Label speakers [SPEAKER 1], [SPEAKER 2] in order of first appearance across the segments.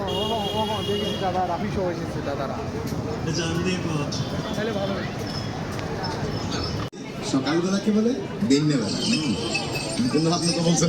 [SPEAKER 1] দেখেছি দাদা রাফি সহ এসেছে দাদারা তাহলে ভালো
[SPEAKER 2] সকালবেলা কি বলে দিনের বেলা হুম। কিন্তু আপনি তো বলছেন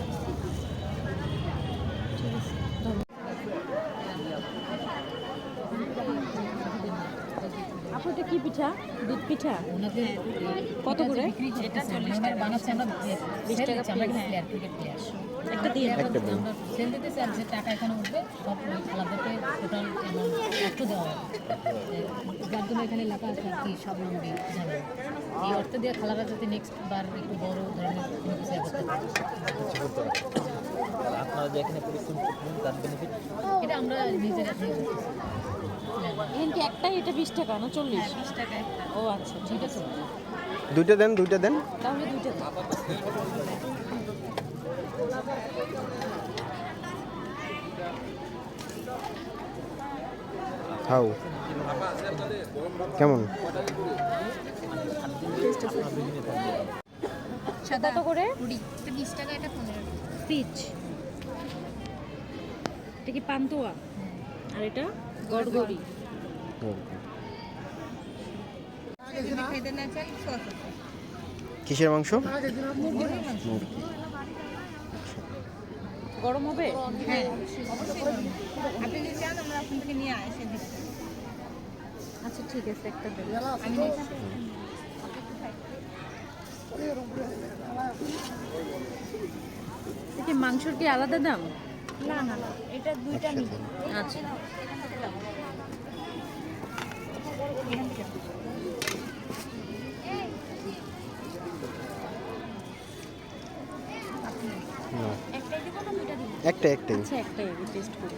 [SPEAKER 3] আপু কি পিঠা? দুধ পিঠা? কত করে?
[SPEAKER 4] এটা চল্লিশ টাকা বানাচ্ছে আমরা বিশ টাকা আমরা প্লেয়ার ক্রিকেট প্লেয়ার
[SPEAKER 3] একটা দিয়ে
[SPEAKER 5] একটা
[SPEAKER 4] সেল দিতে চাই যে টাকা এখানে উঠবে সব আলাদাতে টোটাল একটু দেওয়া যার জন্য এখানে লেখা আছে আর কি সব নাম দিয়ে যাবে। এই অর্থ দিয়ে খেলাটা যাতে নেক্সট বার একটু বড় ধরনের কোনো কিছু করতে পারে
[SPEAKER 6] আপনারা যে এখানে পরিশ্রম করবেন তার বেনিফিট
[SPEAKER 4] এটা আমরা নিজেরা দিয়ে দিতেছি
[SPEAKER 3] এখানে কি একটাই এটা বিশ টাকা না চল্লিশ?
[SPEAKER 4] বিশ টাকা একটা।
[SPEAKER 3] ও আচ্ছা ঠিক আছে।
[SPEAKER 5] দুইটা দেন দুইটা দেন।
[SPEAKER 3] তাহলে দুইটা দাও।
[SPEAKER 5] খাও কেমন?
[SPEAKER 3] কত করে?
[SPEAKER 4] কুড়ি। এটা বিশ টাকা এটা পনেরো
[SPEAKER 3] পিচ। এটা কি পান্তুয়া? আর এটা গড়গড়ি।
[SPEAKER 5] কিসের মাংস?
[SPEAKER 3] গরম হবে?
[SPEAKER 4] হ্যাঁ আপনি যদি চান আমরা ওখান থেকে নিয়ে আসে
[SPEAKER 3] আচ্ছা ঠিক আছে একটা দেন। এটা কি মাংসর কি আলাদা দাম?
[SPEAKER 4] না না না এটা দুইটা
[SPEAKER 3] আচ্ছা
[SPEAKER 4] দুইটা দিব?
[SPEAKER 5] একটা একটাই।
[SPEAKER 3] আচ্ছা একটাই টেস্ট করি।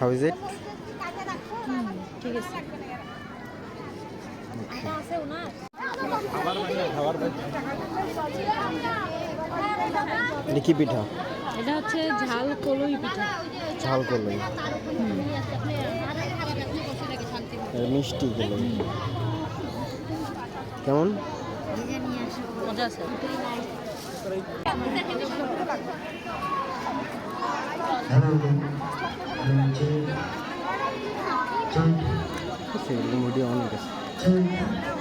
[SPEAKER 5] হাউ ইজ ইট
[SPEAKER 3] ঠিক আছে।
[SPEAKER 5] এটা কি পিঠা?
[SPEAKER 3] এটা হচ্ছে ঝাল কলই পিঠা।
[SPEAKER 5] ঝাল করলেন মিষ্টি কেমন?
[SPEAKER 3] মজা আছে।
[SPEAKER 5] ভিডিও অনেক আছে। Thank you.